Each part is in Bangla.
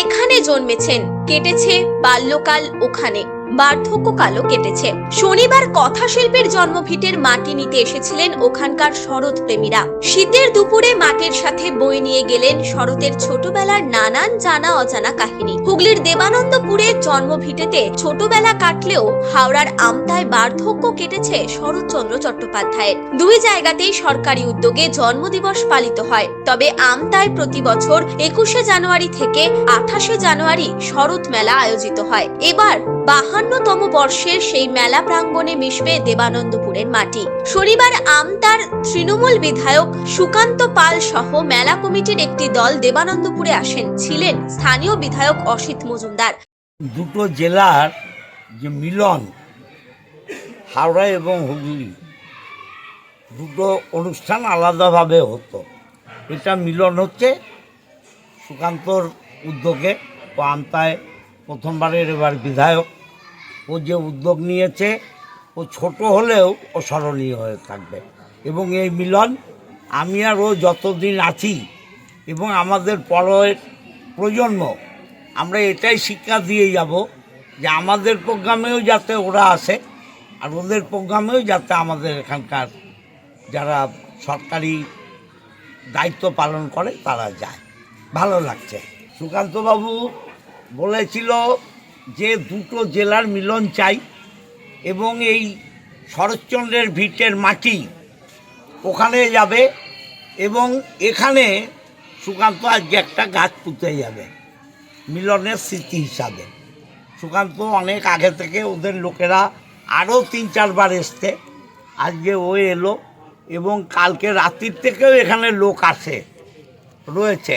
এখানে জন্মেছেন কেটেছে বাল্যকাল ওখানে। বার্ধক্যকালও কেটেছে। শনিবার কথা কথাশিল্পের জন্মভিটের মাটি নিতে এসেছিলেন ওখানকার শরৎ প্রেমীরা শীতের দুপুরে মাটির সাথে বই নিয়ে গেলেন শরতের ছোটবেলার নানান জানা অজানা কাহিনী। হুগলির দেবানন্দপুরে জন্মভিটেতে ছোটবেলা কাটলেও হাওড়ার আমতায় বার্ধক্য কেটেছে শরৎচন্দ্র চট্টোপাধ্যায়ের। দুই জায়গাতেই সরকারি উদ্যোগে জন্মদিবস পালিত হয়। তবে আমতায় প্রতি বছর একুশে জানুয়ারি থেকে আঠাশে জানুয়ারি শরৎ মেলা আয়োজিত হয়। এবার বাহান্নতম বর্ষের সেই মেলা প্রাঙ্গণে মিশবে দেবানন্দপুরের মাটি। শনিবার আমতার তৃণমূল বিধায়ক সুকান্ত পাল সহ মেলা কমিটির একটি দল দেবানন্দপুরে আসেন, ছিলেন স্থানীয় বিধায়ক অসিত মজুমদার। দুটো জেলার যে মিলন, হাওড়া এবং হুগলি, দুটো অনুষ্ঠান আলাদাভাবে হতো। এটা মিলন হচ্ছে সুকান্তর উদ্যোগে ও আমতায় প্রথমবারের এবার বিধায়ক। ও যে উদ্যোগ নিয়েছে, ও ছোট হলেও ও স্মরণীয় হয়ে থাকবে। এবং এই মিলন, আমি আর ও যতদিন আছি এবং আমাদের পরের প্রজন্ম, আমরা এটাই শিক্ষা দিয়ে যাব যে আমাদের প্রোগ্রামেও যাতে ওরা আসে আর ওদের প্রোগ্রামেও যাতে আমাদের এখানকার যারা সরকারি দায়িত্ব পালন করে, তারা যায়। ভালো লাগছে। সুকান্তবাবু বলেছিল যে দুটো জেলার মিলন চাই এবং এই শরৎচন্দ্রের ভিটের মাটি ওখানে যাবে এবং এখানে সুকান্ত আজকে একটা গাছ পুঁতে যাবে, মিলনের স্মৃতি হিসাবে। সুকান্ত অনেক আগে থেকে ওদের লোকেরা আরও তিন চারবার এসছে, আজকে ও এলো এবং কালকে রাত্রির থেকেও এখানে লোক আসে, রয়েছে।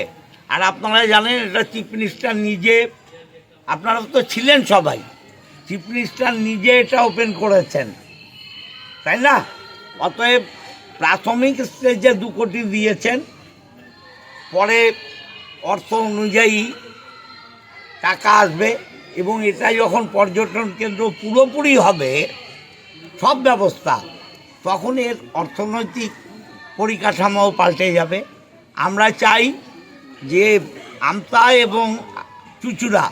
আর আপনারা জানেন এটা চিফ মিনিস্টার নিজে আপনারা তো ছিলেন সবাই। চিফ মিনিস্টার নিজে এটা ওপেন করেছেন। তাই না? অতএব প্রাথমিক স্টেজে দু কোটি দিয়েছেন। পরে অর্থ অনুযায়ী টাকা আসবে এবং এটা যখন পর্যটন কেন্দ্র পুরোপুরি হবে, সব ব্যবস্থা, তখন এর অর্থনৈতিক পরিকাঠামোও পাল্টে যাবে। আমরা চাই যে আমতা এবং চুচুড়া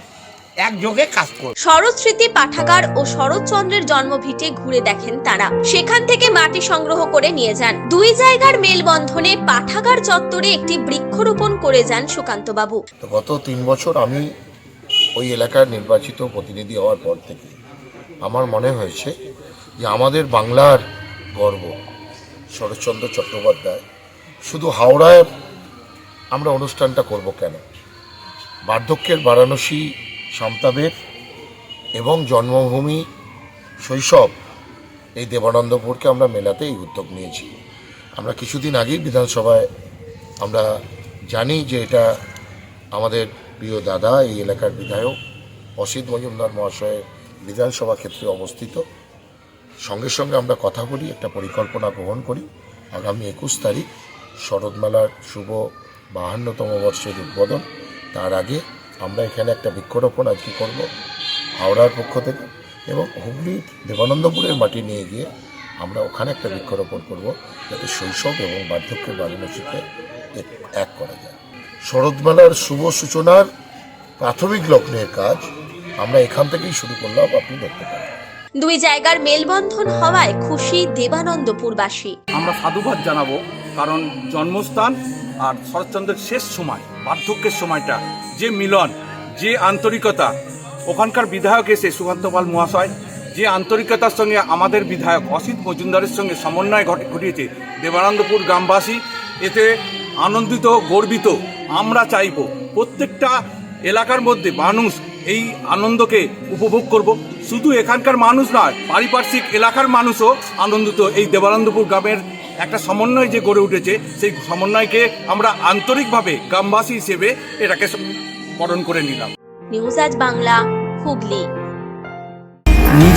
একযোগে কাজ করবে শরৎ স্মৃতি পাঠাগার ও শরৎচন্দ্রের জন্মভিটে ঘুরে দেখেন তারা। সেখান থেকে মাটি সংগ্রহ করে নিয়ে যান। দুই জায়গার মেলবন্ধনে পাঠাগার চত্বরে একটি বৃক্ষরোপণ করে যান সুকান্ত বাবু গত তিন বছর আমি ওই এলাকার নির্বাচিত প্রতিনিধি হওয়ার পর থেকে আমার মনে হয়েছে যে আমাদের বাংলার গর্ব শরৎচন্দ্র চট্টোপাধ্যায় শুধু হাওড়ায় আমরা অনুষ্ঠানটা করব কেন? বার্ধক্যের বারাণসী সামতাবের এবং জন্মভূমি শৈশব এই দেবানন্দপুরকে আমরা মেলাতে এই উদ্যোগ নিয়েছি। আমরা কিছুদিন আগেই বিধানসভায় আমরা জানি যে এটা আমাদের প্রিয় দাদা, এই এলাকার বিধায়ক অসিত মজুমদার মহাশয়ের বিধানসভা ক্ষেত্রে অবস্থিত। সঙ্গে সঙ্গে আমরা কথা বলি, একটা পরিকল্পনা গ্রহণ করি। আগামী একুশ তারিখ শরৎমেলার শুভ বাহান্নতম বর্ষের উদ্বোধন। তার আগে আমরা এখানে একটা বৃক্ষরোপণ আজকে করব। হাওড়ার পক্ষ থেকে এবং হুগলি দেবানন্দপুরের মাটি নিয়ে গিয়ে আমরা ওখানে একটা বৃক্ষরোপণ করব যাতে শৈশব এবং বার্ধক্যের বারাণসীকে এক- এক করা যায়। শরৎমেলার শুভ সূচনার প্রাথমিক লগ্নের কাজ আমরা এখান থেকেই শুরু করলাম আপনি দেখতে পারেন দুই জায়গার মেলবন্ধন হওয়ায় খুশি দেবানন্দপুরবাসী। আমরা সাধুবাদ জানাব কারণ জন্মস্থান আর শরৎচন্দ্রের শেষ সময়, বার্ধক্যের সময়টা, যে মিলন, যে আন্তরিকতা, ওখানকার বিধায়ক এসে সুকান্ত পাল মহাশয়, যে আন্তরিকতার সঙ্গে আমাদের বিধায়ক অসিত মজুমদারের সঙ্গে সমন্বয় ঘটে ঘটিয়েছে দেবানন্দপুর গ্রামবাসী, এতে আনন্দিত, গর্বিত, আমরা চাইব, প্রত্যেকটা এলাকার মধ্যে মানুষ এই আনন্দকে উপভোগ করব। শুধু এখানকার মানুষ নয়, পারিপার্শ্বিক এলাকার মানুষও আনন্দিত এই দেবানন্দপুর গ্রামের একটা সমন্বয় যে গড়ে উঠেছে, সেই সমন্বয়কে আমরা আন্তরিকভাবে গ্রামবাসী হিসেবে এটাকে বরণ করে নিলাম। নিউজ আজ বাংলা, হুগলি।